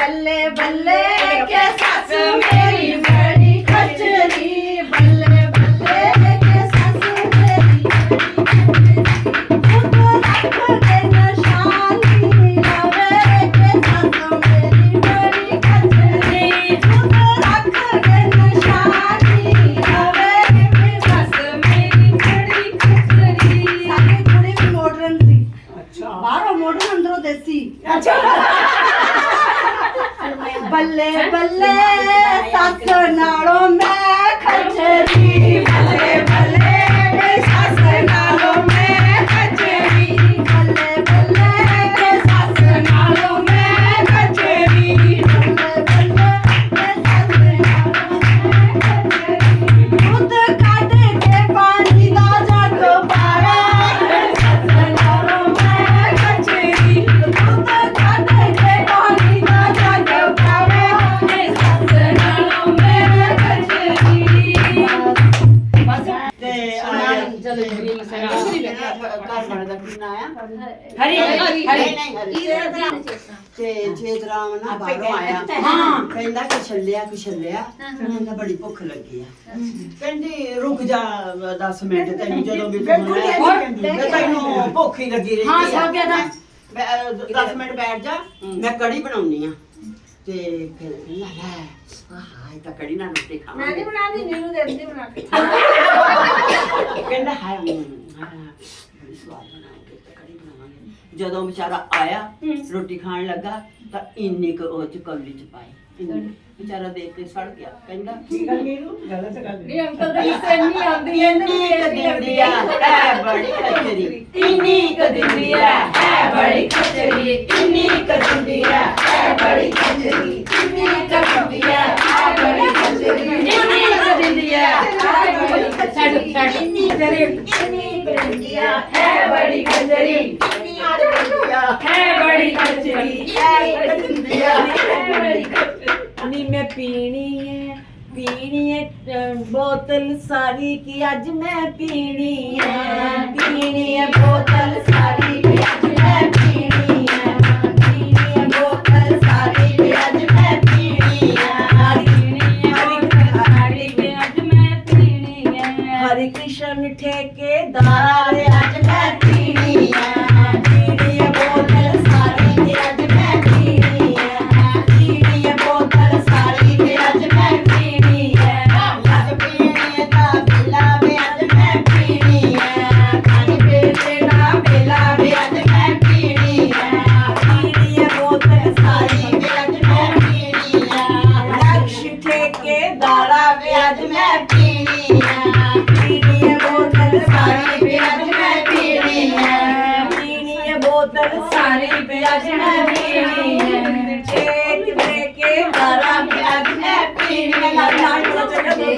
ਬੱਲੇ ਬੱਲੇ ਕੇ ਸੱਸ ਮੇਰੀ ਮਸਰਾ ਘਰ ਬਣਦਾ ਕਿੰਨਾ ਆਇਆ ਹਰੀ ਹਰੀ। ਨਹੀਂ ਨਹੀਂ ਹਰੀ ਤੇ ਛੇਦਰਾਮ ਨਾ ਬਾਹਰੋਂ ਆਇਆ ਹਾਂ। ਕਹਿੰਦਾ ਕਿ ਛੱਲਿਆ ਕਿ ਛੱਲਿਆ ਕਹਿੰਦਾ ਬੜੀ ਭੁੱਖ ਲੱਗੀ ਆ। ਕਹਿੰਦੀ ਰੁਕ ਜਾ 10 ਮਿੰਟ ਤੈਨੂੰ ਜਦੋਂ ਵੀ ਤੂੰ ਆਇਆ। ਤੈਨੂੰ ਭੁੱਖ ਹੀ ਲੱਗੀ ਰਹੀ ਹਾਂ, ਸੌ ਗਿਆ ਤਾਂ। 10 ਮਿੰਟ ਬੈਠ ਜਾ ਮੈਂ ਕੜੀ ਬਣਾਉਣੀ ਆ। ਤੇ ਫਿਰ ਲੈ ਲੈ ਆਹ ਇਹ ਤਾਂ ਕੜੀ ਨਾਲ ਰੋਟੀ ਖਾਵਾਂਗੇ। ਮੈਂ ਨਹੀਂ ਬਣਾਉਂਦੀ ਨੀਰੂ ਦੇ ਦਿੰਦੀ ਬਣਾ ਕੇ। ਕਹਿੰਦਾ ਹਾਏ ਹਮ, ਹਾਂ। ਬੜੀ ਸਵਾਦ ਬਣਾਉਂਗੇ ਤੇ ਕੜੀ ਬਣਾਵਾਂਗੇ ਜਦੋਂ ਵਿਚਾਰਾ ਆਇਆ ਰੋਟੀ ਖਾਣ ਲੱਗਾ ਤਾਂ ਇੰਨੀ ਕੁ ਉਹ ਚ ਕੌਲੀ ਚ ਪਾਈ ਇੰਨੀ। ਵਿਚਾਰਾ ਦੇਖ ਕੇ ਸੜ ਗਿਆ ਕਹਿੰਦਾ ਕੀ ਗੱਲ ਨੀਰੂ? ਗਲਤ ਗੱਲ ਨਹੀਂ ਅੰਕਲ ਦਾ ਹਿੱਸੇ ਨਹੀਂ ਆਉਂਦੀ ਇਹਨੂੰ ਇੰਨੀ ਕੁ ਦਿੰਦੀ ਆ ਹੈ ਬੜੀ ਖਚਰੀ ਇੰਨੀ ਕੁ ਦਿੰਦੀ ਆ ਹੈ ਬੜੀ ਖਚਰੀ ਇੰਨੀ ਕੁ ਦਿੰਦੀ ਆ ਹੈ ਬੜੀ ਖਚਰੀ ਇੰਨੀ ਕੁ ਦਿੰਦੀ ਆ ਹੈ ਬੜੀ ਖਚਰੀ ਇੰਨੀ ਕੁ ਦਿੰਦੀ ਆ ਹੈ ਬੜੀ ਖਚਰੀ ਇੰਨੀ ਕੁ ਇੰਨੀ ਕੁ ਦਿੰਦੀ ਆ ਹੈ ਬੜੀ ਖਚਰੀ ਇੰਨੀ ਕੁ ਦਿੰਦੀ ਆ ਹੈ ਬੜੀ ਖਚਰੀ ਹੈ ਦਿੰਦੀ ਆ ਹੈ ਬੜੀ ਖਚਰੀ ਨੀ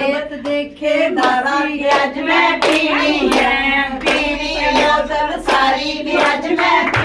ਜੇਤ ਦੇਖੇ ਦਾਰਾ ਅੱਜ ਮੈਂ ਪੀਣੀ ਹੈ ਪੀਣੀ ਹੈ ਬੋਤਲ ਸਾਰੀ ਵੇ ਅੱਜ ਮੈਂ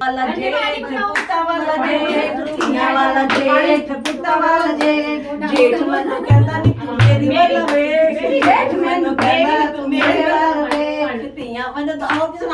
ਵਾਲਾ ਜੇਠ ਪੁੱਤਾ ਵਾਲਾ ਜੇਠ ਧੀਆਂ ਵਾਲਾ ਜੇਠ ਪੁੱਤਾ ਵਾਲਾ ਜੇਠ ਜੇਠ ਮੈਨੂੰ ਕਹਿੰਦਾ ਨੀ ਕੁੜੇ ਦੀ ਮੇਲਾ ਵੇਖ ਜੇਠ ਮੈਨੂੰ ਕਹਿੰਦਾ ਤੂੰ ਮੇਰੇ ਵਾਲਾ ਵੇਖ ਧੀਆਂ ਮੈਨੂੰ ਤਾਂ ਆਉਂਦੀ